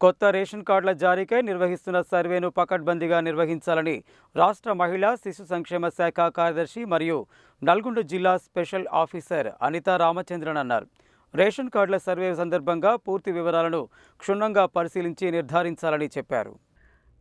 కొత్త రేషన్ కార్డుల జారీకై నిర్వహిస్తున్న సర్వేను పకడ్బందీగా నిర్వహించాలని రాష్ట్ర మహిళా శిశు సంక్షేమ శాఖ కార్యదర్శి మరియు నల్గొండ జిల్లా స్పెషల్ ఆఫీసర్ అనితా రామచంద్రన్ అన్నారు. రేషన్ కార్డుల సర్వే సందర్భంగా పూర్తి వివరాలను క్షుణ్ణంగా పరిశీలించి నిర్ధారించాలని చెప్పారు.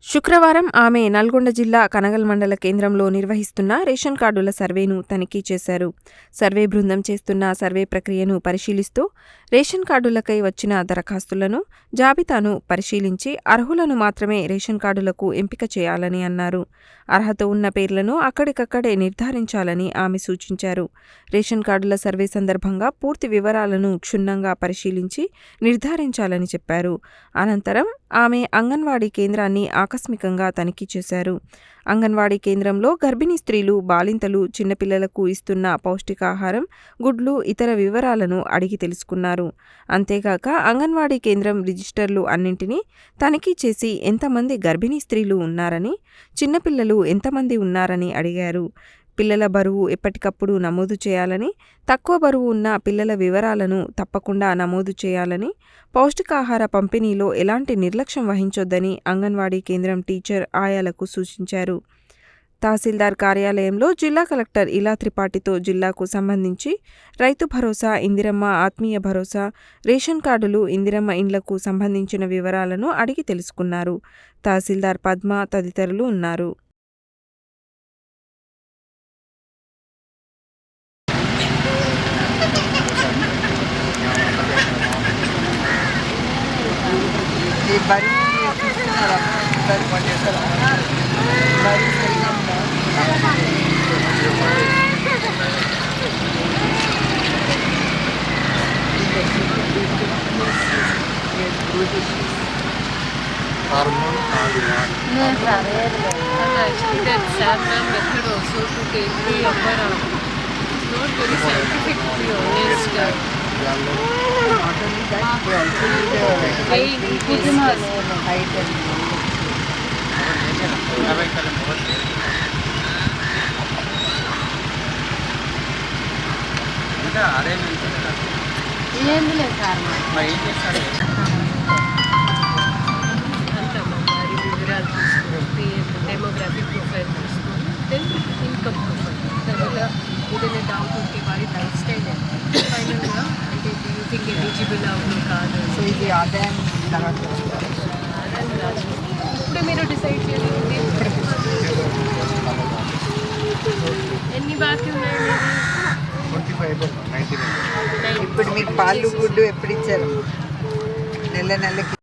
శుక్రవారం ఆమె నల్గొండ జిల్లా కనగల్ మండల కేంద్రంలో నిర్వహిస్తున్న రేషన్ కార్డుల సర్వేను తనిఖీ చేశారు. సర్వే బృందం చేస్తున్న సర్వే ప్రక్రియను పరిశీలిస్తూ రేషన్ కార్డులకై వచ్చిన దరఖాస్తులను జాబితాను పరిశీలించి అర్హులను మాత్రమే రేషన్ కార్డులకు ఎంపిక చేయాలని అన్నారు. అర్హత ఉన్న పేర్లను అక్కడికక్కడే నిర్ధారించాలని ఆమె సూచించారు. రేషన్ కార్డుల సర్వే సందర్భంగా పూర్తి వివరాలను క్షుణ్ణంగా పరిశీలించి నిర్ధారించాలని చెప్పారు. అనంతరం ఆమె అంగన్వాడీ కేంద్రాన్ని ఆకస్మికంగా తనిఖీ చేశారు. అంగన్వాడీ కేంద్రంలో గర్భిణీ స్త్రీలు బాలింతలు చిన్నపిల్లలకు ఇస్తున్న పౌష్టికాహారం గుడ్లు ఇతర వివరాలను అడిగి తెలుసుకున్నారు. అంతేగాక అంగన్వాడీ కేంద్రం రిజిస్టర్లు అన్నింటినీ తనిఖీ చేసి ఎంతమంది గర్భిణీ స్త్రీలు ఉన్నారని చిన్నపిల్లలు ఎంతమంది ఉన్నారని అడిగారు. పిల్లల బరువు ఎప్పటికప్పుడు నమోదు చేయాలని తక్కువ బరువు ఉన్న పిల్లల వివరాలను తప్పకుండా నమోదు చేయాలని పౌష్టికాహార పంపిణీలో ఎలాంటి నిర్లక్ష్యం వహించొద్దని అంగన్వాడీ కేంద్రం టీచర్ ఆయాలకు సూచించారు. తహసీల్దార్ కార్యాలయంలో జిల్లా కలెక్టర్ ఇలా త్రిపాఠితో జిల్లాకు సంబంధించి రైతు భరోసా ఇందిరమ్మ ఆత్మీయ భరోసా రేషన్ కార్డులు ఇందిరమ్మ ఇండ్లకు సంబంధించిన వివరాలను అడిగి తెలుసుకున్నారు. తహసీల్దార్ పద్మ తదితరులు ఉన్నారు. Arm. It's not very scientific to be honest. Not only that, they also need a Weight is height and ఏంది లేదు సార్ అంతా మరి వివరాలు తీసుకొని డెమోగ్రాఫిక్ ప్రొఫైల్ తీసుకొని దెన్ ఇన్కమ్ ప్రొఫైల్ తర్వాత ఏదైనా డౌట్ ఉంటే వారి లైఫ్ స్టైల్ ఫైనల్గా అంటే యూ థింక్ ఎలిజిబుల్ అవును కాదు? సో ఇది ఆదాయం రాజు ఇప్పుడే మీరు డిసైడ్ చేయాలి ఎన్ని బాకీ ఉన్నాయి ఇప్పుడు మీకు పాలు గుడ్డు ఎప్పుడు ఇచ్చారు? నెల నెలకి